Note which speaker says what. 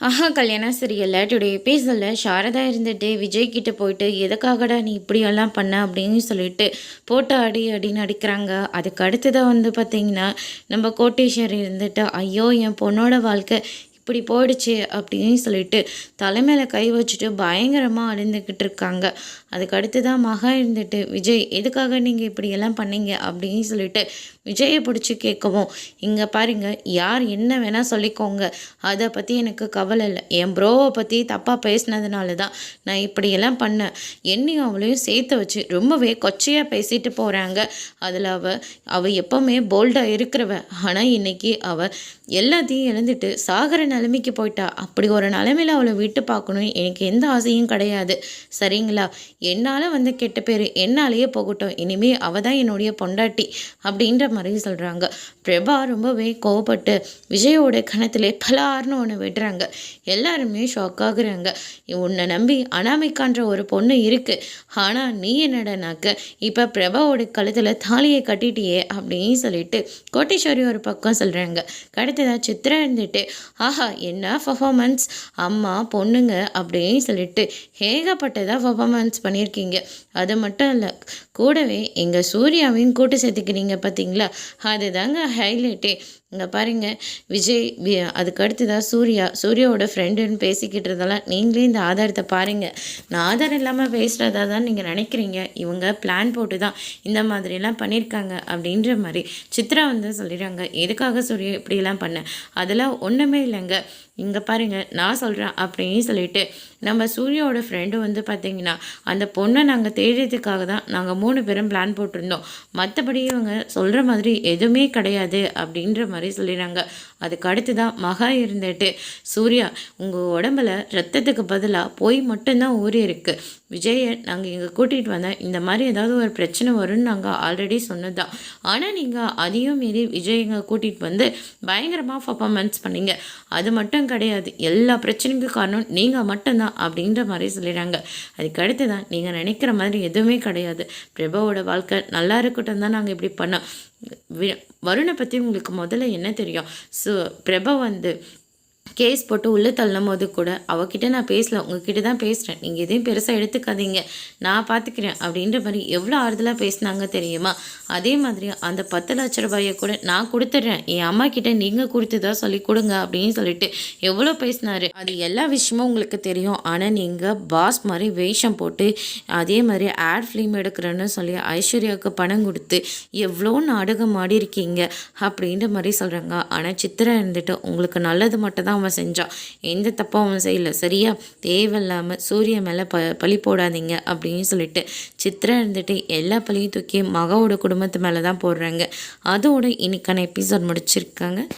Speaker 1: ஆஹா கல்யாண சரியில்லை. டுடே எபிசோடில் சாரதா இருந்துட்டு விஜய் கிட்ட போயிட்டு எதுக்காகடா நீ இப்படியெல்லாம் பண்ண? அப்படின்னு சொல்லிட்டு போட்டு அடி அடின்னு அடிக்கிறாங்க அதுக்கு அடுத்ததாக வந்து பார்த்திங்கன்னா நம்ம கோட்டீஸ்வரி இருந்துட்டு ஐயோ என் பொண்ணோட வாழ்க்கை இப்படி போயிடுச்சு அப்படின்னு சொல்லிட்டு தலைமையில் கை வச்சுட்டு பயங்கரமாக அழிந்துக்கிட்டு இருக்காங்க. அதுக்கு அடுத்து தான் மகா இருந்துட்டு விஜய் எதுக்காக நீங்கள் இப்படி எல்லாம் பண்ணீங்க? அப்படின்னு சொல்லிட்டு விஜயை பிடிச்சி கேட்கவும் இங்கே பாருங்க யார் என்ன வேணால் சொல்லிக்கோங்க. அதை பற்றி எனக்கு கவலை இல்லை. என் ப்ரோவை பற்றி தப்பாக பேசினதுனால தான் நான் இப்படியெல்லாம் பண்ணேன். என்னையும் அவளையும் சேர்த்து வச்சு ரொம்பவே கொச்சையாக பேசிட்டு போகிறாங்க அதில் அவள் அவள் எப்போவுமே போல்டாக இருக்கிறவ. ஆனால் இன்னைக்கு அவள் எல்லாத்தையும் இழந்துட்டு சாகர நிலைமைக்கு போயிட்டா? அப்படி ஒரு நிலைமையில் அவளை விட்டு பார்க்கணும் எனக்கு எந்த ஆசையும் கிடையாது. சரிங்களா? என்னால் வந்து கெட்ட பேர் என்னாலேயே போகட்டும். இனிமே அவள் தான் என்னுடைய பொண்டாட்டி அப்படின்ற மாதிரி சொல்கிறாங்க பிரபா ரொம்பவே கோவப்பட்டு விஜயோட கணத்திலே பலார்னு ஒன்று விடுறாங்க எல்லாருமே ஷாக் ஆகுறாங்க. உன்னை நம்பி அனாமிக்கான்ற ஒரு பொண்ணு இருக்குது ஆனால் நீ என்னடனாக்க இப்போ பிரபாவோட கழுத்தில் தாலியை கட்டிட்டியே அப்படின்னு சொல்லிட்டு கோட்டேஸ்வரி ஒரு பக்கம் சொல்கிறாங்க கடுத்ததாக சித்திரா இருந்துட்டு ஆஹா என்ன பர்ஃபாமன்ஸ் அம்மா பொண்ணுங்க அப்படின்னு சொல்லிட்டு ஏகப்பட்டதாக பர்ஃபாமன்ஸ் பண்ணியிருக்கீங்க. அது மட்டும் இல்லை கூடவே எங்கள் சூர்யாவையும் கூட்டு சேர்த்துக்கிறீங்க பார்த்தீங்களா அதுதாங்க ஹைலைட்டே இங்கே பாருங்கள் விஜய் வி அதுக்கு அடுத்ததாக சூர்யா. சூர்யாவோட ஃப்ரெண்டுன்னு பேசிக்கிட்டு இருந்தெல்லாம் நீங்களே இந்த ஆதாரத்தை பாருங்கள் நான் ஆதாரம் இல்லாமல் பேசுகிறதா தான் நீங்கள் நினைக்கிறீங்க. இவங்க பிளான் போட்டு தான் இந்த மாதிரிலாம் பண்ணியிருக்காங்க அப்படின்ற மாதிரி சித்ரா வந்து சொல்லிடுறாங்க. எதுக்காக சூர்யா இப்படிலாம் பண்ண? அதெல்லாம் ஒன்றுமே இல்லைங்க. இங்கே பாருங்கள் நான் சொல்கிறேன் அப்படின்னு சொல்லிட்டு நம்ம சூர்யாவோட ஃப்ரெண்டு வந்து பார்த்திங்கன்னா அந்த பொண்ணை நாங்கள் தேடுறதுக்காக தான் நாங்கள் மூணு பேரும் பிளான் போட்டிருந்தோம். மற்றபடி இவங்க சொல்கிற மாதிரி எதுவுமே கிடையாது அப்படின்ற மாதிரி சொல்லிடுறாங்க அதுக்கு அடுத்து தான் மகா இருந்துட்டு சூர்யா உங்கள் உடம்புல ரத்தத்துக்கு பதிலாக போய் மட்டும்தான் ஊறி இருக்குது விஜயை நாங்கள் இங்கே கூட்டிகிட்டு வந்தேன் இந்த மாதிரி ஏதாவது ஒரு பிரச்சனை வரும்னு நாங்கள் ஆல்ரெடி சொன்னது தான் ஆனால் நீங்கள் அதையும் மீறி விஜய் இங்கே கூட்டிகிட்டு வந்து பயங்கரமாக பர்ஃபாமன்ஸ் பண்ணீங்க. அது மட்டும் கிடையாது. எல்லா பிரச்சனைக்கும் காரணம் நீங்கள் மட்டும்தான். அப்படின்ற மாதிரி சொல்லிடுறாங்க. அதுக்கு அடுத்து தான் நீங்கள் நினைக்கிற மாதிரி எதுவுமே கிடையாது. பிரபாவோட வாழ்க்கை நல்லா இருக்கட்டும் தான் நாங்கள் இப்படி பண்ணோம். வருணை பற்றி உங்களுக்கு முதல்ல என்ன தெரியும்? ஸோ பிரபா வந்து கேஸ் போட்டு உள்ளே தள்ளும் போது கூட அவகிட்ட நான் பேசல உங்ககிட்ட தான் பேசுகிறேன் நீங்கள் எதையும் பெருசாக எடுத்துக்காதீங்க. நான் பார்த்துக்கிறேன் அப்படின்ற மாதிரி எவ்வளோ ஆறுதலாக பேசினாங்க தெரியுமா? அதே மாதிரி அந்த பத்து லட்ச ரூபாயை கூட நான் கொடுத்துட்றேன். என் அம்மா கிட்ட நீங்கள் கொடுத்துதா சொல்லி கொடுங்க அப்படின்னு சொல்லிட்டு எவ்வளோ பேசினாரு. அது எல்லா விஷயமும் உங்களுக்கு தெரியும். ஆனால் நீங்கள் பாஸ் மாதிரி வேஷம் போட்டு அதே மாதிரி ஆட் ஃபிலிம் எடுக்கிறேன்னு சொல்லி ஐஸ்வர்யாவுக்கு பணம் கொடுத்து எவ்வளோ நாடகம் ஆடி இருக்கீங்க அப்படின்ற மாதிரி சொல்கிறாங்க ஆனால் சித்திரை இருந்துட்டு உங்களுக்கு நல்லது மட்டும் தான் அவன் செஞ்சான் எந்த தப்பும் அவன் செய்யலை. சரியா? தேவையில்லாமல் சூரிய மேலே ப பழி போடாதீங்க அப்படின்னு சொல்லிட்டு சித்திரை இருந்துட்டு எல்லா பழியும் தூக்கி மகாவோட குடும்பத்து மேலே தான் போடுறாங்க. அதோட இன்னைக்கான எபிசோட் முடிச்சிருக்காங்க.